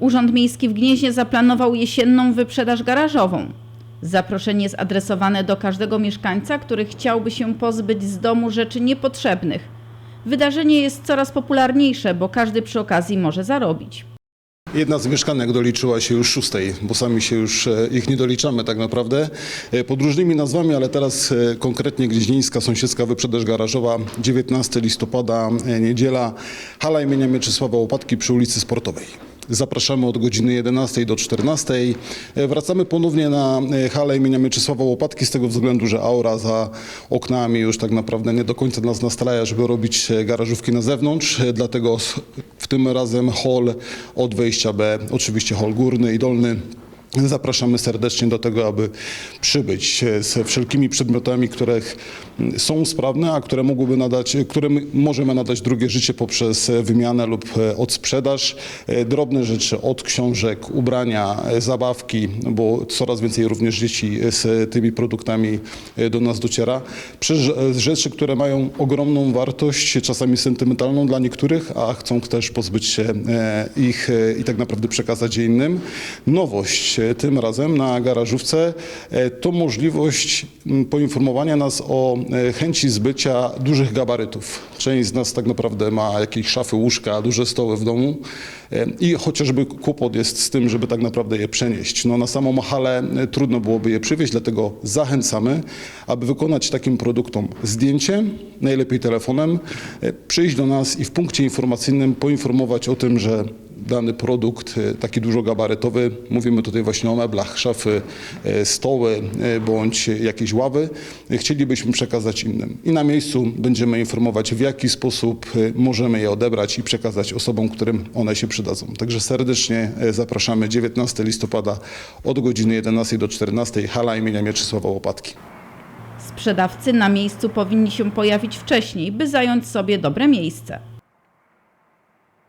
Urząd Miejski w Gnieźnie zaplanował jesienną wyprzedaż garażową. Zaproszenie jest adresowane do każdego mieszkańca, który chciałby się pozbyć z domu rzeczy niepotrzebnych. Wydarzenie jest coraz popularniejsze, bo każdy przy okazji może zarobić. Jedna z mieszkanek doliczyła się już szóstej, bo sami się już e, ich nie doliczamy tak naprawdę. E, Pod różnymi nazwami, ale teraz e, konkretnie Gnieźnieńska Sąsiedzka Wyprzedaż Garażowa, 19 listopada, niedziela, hala imienia Mieczysława Łopatki przy ulicy Sportowej. Zapraszamy od godziny 11 do 14. E, Wracamy ponownie na e, halę imienia Mieczysława Łopatki z tego względu, że aura za oknami już tak naprawdę nie do końca nas nastraja, żeby robić e, garażówki na zewnątrz. Dlatego w tym razem hol od wejścia B, oczywiście hol górny i dolny. Zapraszamy serdecznie do tego, aby przybyć e, z wszelkimi przedmiotami, które mm, są sprawne, a które mogłyby nadać, którym możemy nadać drugie życie poprzez e, wymianę lub e, odsprzedaż. E, Drobne rzeczy od książek, ubrania, e, zabawki, bo coraz więcej również dzieci z tymi produktami e, do nas dociera. Przez e, rzeczy, które mają ogromną wartość, czasami sentymentalną dla niektórych, a chcą też pozbyć się e, ich e, i tak naprawdę przekazać je innym. Nowość e, tym razem na garażówce e, to możliwość poinformowania nas o e, chęci zbycia dużych gabarytów. Część z nas tak naprawdę ma jakieś szafy, łóżka, duże stoły w domu e, i chociażby kłopot jest z tym, żeby tak naprawdę je przenieść. No, na samą halę trudno byłoby je przywieźć, dlatego zachęcamy, aby wykonać takim produktom zdjęcie, najlepiej telefonem, przyjść do nas i w punkcie informacyjnym poinformować o tym, że dany produkt, e, taki dużogabarytowy, mówimy tutaj właśnie o meblach, szafy, e, stoły e, bądź jakieś ławy, chcielibyśmy przekazać innym. I na miejscu będziemy informować, w jaki sposób możemy je odebrać i przekazać osobom, którym one się przydadzą. Także serdecznie zapraszamy 19 listopada od godziny 11 do 14 hala imienia Mieczysława Łopatki. Sprzedawcy na miejscu powinni się pojawić wcześniej, by zająć sobie dobre miejsce.